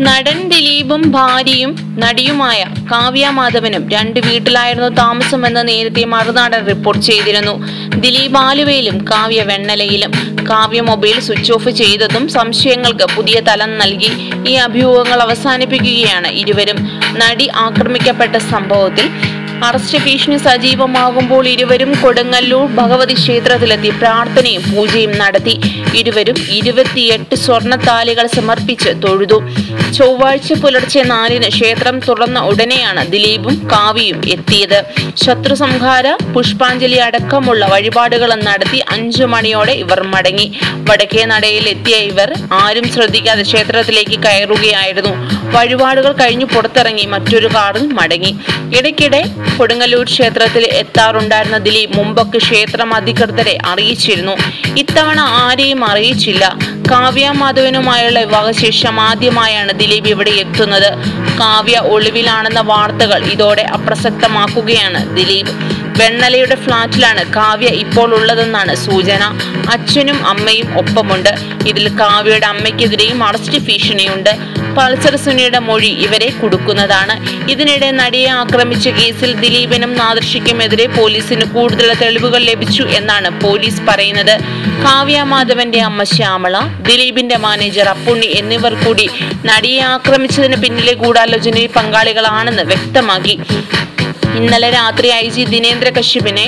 നടൻ ദിലീപും ഭാര്യയും നടിയുമായ കാവ്യ മാധവനും രണ്ട് വീട്ടിലായിരുന്നു താമസമെന്ന് നേരത്തെ മറുനാടൻ റിപ്പോർട്ട് ചെയ്തിരുന്നു. ദിലീപ് ആലുവയിലും കാവ്യ വെണ്ണലയിലും. കാവ്യ മൊബൈൽ സ്വിച്ച് ഓഫ് ചെയ്തതും സംശയങ്ങൾക്ക് പുതിയ തലം നൽകി. ഈ അഭിമുഖങ്ങൾ അവസാനിപ്പിക്കുകയാണ് ഇരുവരും. നടി ആക്രമിക്കപ്പെട്ട സംഭവത്തിൽ അറസ്റ്റ് ഭീഷണി സജീവമാകുമ്പോൾ ഇരുവരും കൊടുങ്ങല്ലൂർ ഭഗവതി ക്ഷേത്രത്തിലെത്തി. പ്രാർത്ഥനയും പൂജയും നടത്തി. ഇരുവരും ഇരുപത്തിയെട്ട് സ്വർണത്താലികൾ സമർപ്പിച്ച് തൊഴുതു. ചൊവ്വാഴ്ച പുലർച്ചെ നാലിന് ക്ഷേത്രം തുറന്ന ഉടനെയാണ് ദിലീപും കാവിയും എത്തിയത്. ശത്രു സംഹാര പുഷ്പാഞ്ജലി അടക്കമുള്ള വഴിപാടുകൾ നടത്തി അഞ്ചു മണിയോടെ ഇവർ മടങ്ങി. വടക്കേ നടയിൽ എത്തിയ ഇവർ ആരും ശ്രദ്ധിക്കാതെ ക്ഷേത്രത്തിലേക്ക് കയറുകയായിരുന്നു. വഴിപാടുകൾ കഴിഞ്ഞു പുറത്തിറങ്ങി മറ്റൊരു കാറിൽ മടങ്ങി. ഇടയ്ക്കിടെ കൊടുങ്ങല്ലൂർ ക്ഷേത്രത്തിൽ എത്താറുണ്ടായിരുന്ന ദിലീപ് മുമ്പൊക്കെ ക്ഷേത്രം അധികൃതരെ അറിയിച്ചിരുന്നു. ഇത്തവണ ആരെയും അറിയിച്ചില്ല. കാവ്യ മാധവനുമായുള്ള വിവാഹശേഷം ആദ്യമായാണ് ദിലീപ് ഇവിടെ എത്തുന്നത്. കാവ്യ ഒളിവിലാണെന്ന വാർത്തകൾ ഇതോടെ അപ്രസക്തമാക്കുകയാണ് ദിലീപ്. വെണ്ണലയുടെ ഫ്ളാറ്റിലാണ് കാവ്യ ഇപ്പോൾ ഉള്ളതെന്നാണ് സൂചന. അച്ഛനും അമ്മയും ഒപ്പമുണ്ട്. ഇതിൽ കാവ്യയുടെ അമ്മയ്ക്കെതിരെയും അറസ്റ്റ് ഭീഷണിയുണ്ട്. പൾസർ സുനിയുടെ മൊഴി ഇവരെ കുടുക്കുന്നതാണ്. ഇതിനിടെ നടിയെ ആക്രമിച്ച കേസിൽ ദിലീപിനും നാദർഷിക്കുമെതിരെ പോലീസിന് കൂടുതൽ തെളിവുകൾ ലഭിച്ചു എന്നാണ് പോലീസ് പറയുന്നത്. കാവ്യ മാധവന്റെ അമ്മ ശ്യാമള ദിലീപിന്റെ മാനേജർ അപ്പുണ്ണി എന്നിവർ കൂടി നടിയെ ആക്രമിച്ചതിന് പിന്നിലെ ഗൂഢാലോചനയിൽ പങ്കാളികളാണെന്ന് വ്യക്തമാക്കി. ഇന്നലെ രാത്രി ഐ ജി ദിനേന്ദ്ര കശ്യപിനെ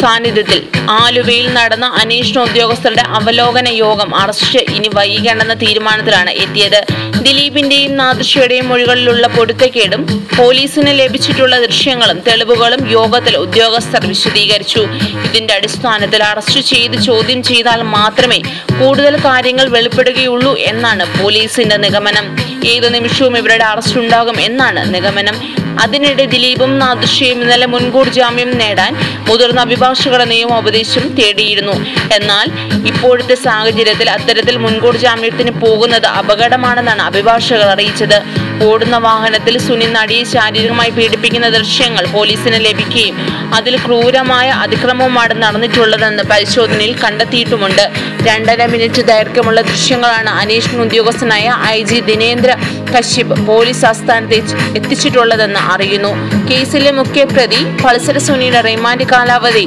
സാന്നിധ്യത്തിൽ ആലുവയിൽ നടന്ന അന്വേഷണ ഉദ്യോഗസ്ഥരുടെ അവലോകന യോഗം അറസ്റ്റ് ഇനി വൈകിക്കേണ്ടെന്ന തീരുമാനത്തിലാണ് എത്തിയത്. ദിലീപിന്റെയും നാദൃശയുടെയും മൊഴികളിലുള്ള പൊടുത്തക്കേടും പോലീസിന് ലഭിച്ചിട്ടുള്ള ദൃശ്യങ്ങളും തെളിവുകളും യോഗത്തിൽ ഉദ്യോഗസ്ഥർ വിശദീകരിച്ചു. ഇതിന്റെ അടിസ്ഥാനത്തിൽ അറസ്റ്റ് ചെയ്ത് ചോദ്യം ചെയ്താൽ മാത്രമേ കൂടുതൽ കാര്യങ്ങൾ വെളിപ്പെടുകയുള്ളൂ എന്നാണ് പോലീസിന്റെ നിഗമനം. ഏതു നിമിഷവും ഇവരുടെ അറസ്റ്റ് ഉണ്ടാകും എന്നാണ് നിഗമനം. അതിനിടെ ദിലീപും നാദൃശ്യയും ഇന്നലെ മുൻകൂർ ജാമ്യം നേടാൻ മുതിർന്ന അഭിഭാഷകരുടെ നിയമോപദേശം തേടിയിരുന്നു. എന്നാൽ ഇപ്പോഴത്തെ സാഹചര്യത്തിൽ അത്തരത്തിൽ മുൻകൂർ ജാമ്യത്തിന് പോകുന്നത് അപകടമാണെന്നാണ് അഭിഭാഷകർ അറിയിച്ചത്. ഓടുന്ന വാഹനത്തിൽ സുനിൽ നടിയെ ശാരീരികമായി പീഡിപ്പിക്കുന്ന ദൃശ്യങ്ങൾ പോലീസിന് ലഭിക്കുകയും അതിൽ ക്രൂരമായ അതിക്രമവുമാണ് നടന്നിട്ടുള്ളതെന്ന് പരിശോധനയിൽ കണ്ടെത്തിയിട്ടുമുണ്ട്. രണ്ടര മിനിറ്റ് ദൈർഘ്യമുള്ള ദൃശ്യങ്ങളാണ് അന്വേഷണ ഉദ്യോഗസ്ഥനായ I G Dinendra Kashyap police ആസ്ഥാനത്ത് എത്തിച്ചിട്ടുള്ളതെന്ന് അറിയുന്നു. കേസിലെ മുഖ്യപ്രതി പൾസർ സുനിയുടെ റിമാൻഡ് കാലാവധി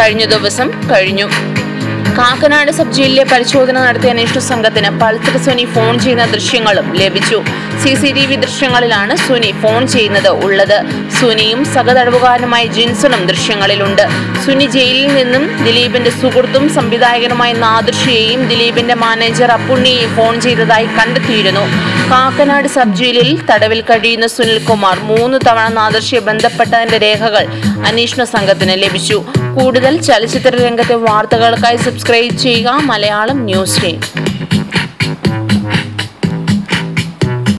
കഴിഞ്ഞ ദിവസം കഴിഞ്ഞു. കാക്കനാട് സബ് ജയിലിലെ പരിശോധന നടത്തിയ അന്വേഷണ സംഘത്തിന് പൾസർ സുനി ഫോൺ ചെയ്യുന്ന ദൃശ്യങ്ങളും ലഭിച്ചു. സി സി ടി വി ദൃശ്യങ്ങളിലാണ് സുനി ഫോൺ ചെയ്യുന്നത് ഉള്ളത്. സുനിയും സഹതടവുകാരനുമായ ജിൻസണും ദൃശ്യങ്ങളിലുണ്ട്. സുനി ജയിലിൽ നിന്നും ദിലീപിന്റെ സുഹൃത്തും സംവിധായകനുമായ നാദൃഷിയെയും ദിലീപിന്റെ മാനേജർ അപ്പുണ്ണിയെയും ഫോൺ ചെയ്തതായി കണ്ടെത്തിയിരുന്നു. കാക്കനാട് സബ് ജയിലിൽ തടവിൽ കഴിയുന്ന സുനിൽകുമാർ മൂന്ന് തവണ നാദൃഷിയെ ബന്ധപ്പെട്ടതിന്റെ രേഖകൾ അന്വേഷണ സംഘത്തിന് ലഭിച്ചു. കൂടുതൽ ചലച്ചിത്ര രംഗത്തെ വാർത്തകൾക്കായി സബ്സ്ക്രൈബ് ചെയ്യുക. Malayalam news day.